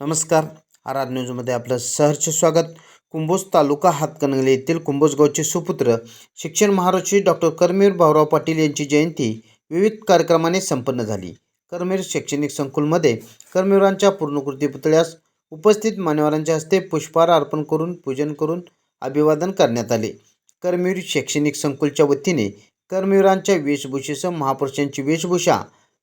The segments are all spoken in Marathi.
नमस्कार. आराध न्यूजमध्ये आपलं सहर्ष स्वागत. कुंभोज तालुका हातकणंगले येथील कुंभोजगावचे सुपुत्र शिक्षण महाराष्ट्री डॉक्टर कर्मीर भाऊराव पाटील यांची जयंती विविध कार्यक्रमाने संपन्न झाली. करमीर शैक्षणिक संकुलमध्ये कर्मीरांच्या पूर्णकृती पुतळ्यास उपस्थित मान्यवरांच्या हस्ते पुष्पहार अर्पण करून पूजन करून अभिवादन करण्यात आले. कर्मीर शैक्षणिक संकुलच्या वतीने कर्मीरांच्या वेशभूषेसह महापुरुषांची वेशभूषा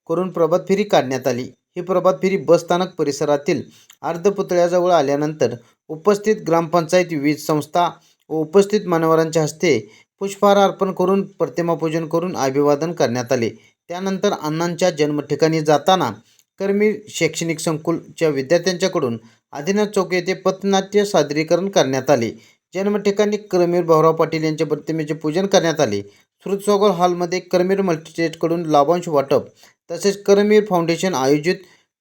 करून प्रभात फेरी काढण्यात आली. ही प्रभात फेरी बसस्थानक परिसरातील अर्धपुतळ्याजवळ आल्यानंतर उपस्थित ग्रामपंचायत वीज संस्था व उपस्थित मान्यवरांच्या हस्ते पुष्पहार अर्पण करून प्रतिमापूजन करून अभिवादन करण्यात आले. त्यानंतर अण्णांच्या जन्मठिकाणी जाताना कर्मी शैक्षणिक संकुलच्या विद्यार्थ्यांच्याकडून आदिनाथ चौक येथे पथनाट्य सादरीकरण करण्यात आले. जन्मठिकाणी करमीर भाऊराव पाटील यांच्या प्रतिमेचे पूजन करण्यात आले. श्रुतसागर हॉलमध्ये करमीर मल्टीस्टेटकडून लाभांश वाटप तसेच कर्मवीर फाउंडेशन आयोजित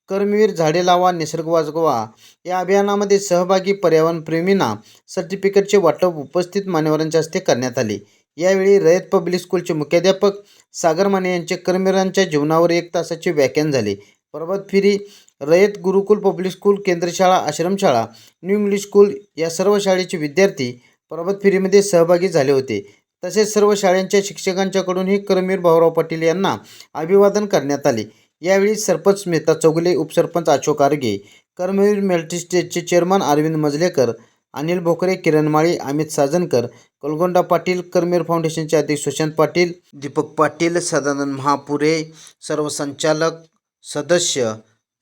कर्मवीर झाडे लावा निसर्ग वाजवा या अभियानामध्ये सहभागी पर्यावरणप्रेमींना सर्टिफिकेटचे वाटप उपस्थित मान्यवरांच्या हस्ते करण्यात आले. यावेळी रयत पब्लिक स्कूलचे मुख्याध्यापक सागर माने यांचे करमिरांच्या जीवनावर एक तासाचे व्याख्यान झाले. पर्वत फिरी रयत गुरुकुल पब्लिक स्कूल केंद्रशाळा आश्रमशाळा न्यू इंग्लिश स्कूल या सर्व शाळेचे विद्यार्थी पर्वत फिरीमध्ये सहभागी झाले होते. तसेच सर्व शाळांच्या शिक्षकांच्याकडूनही करमीर भाऊराव पाटील यांना अभिवादन करण्यात आले. यावेळी सरपंच स्मिता चौगुले उपसरपंच अशोक आर्गे कर्मवीर मल्टीस्टेटचे चेअरमन अरविंद मजलेकर अनिल भोकरे किरण माळी अमित साजनकर कलगोंडा पाटील करमीर फाउंडेशनचे अध्यक्ष सुशांत पाटील दीपक पाटील सदानंद महापुरे सर्व संचालक सदस्य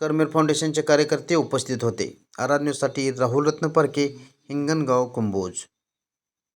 करमीर फाउंडेशनचे कार्यकर्ते उपस्थित होते. आर न्यूजसाठी राहुल रत्न परके हिंगणगाव कुंभोज.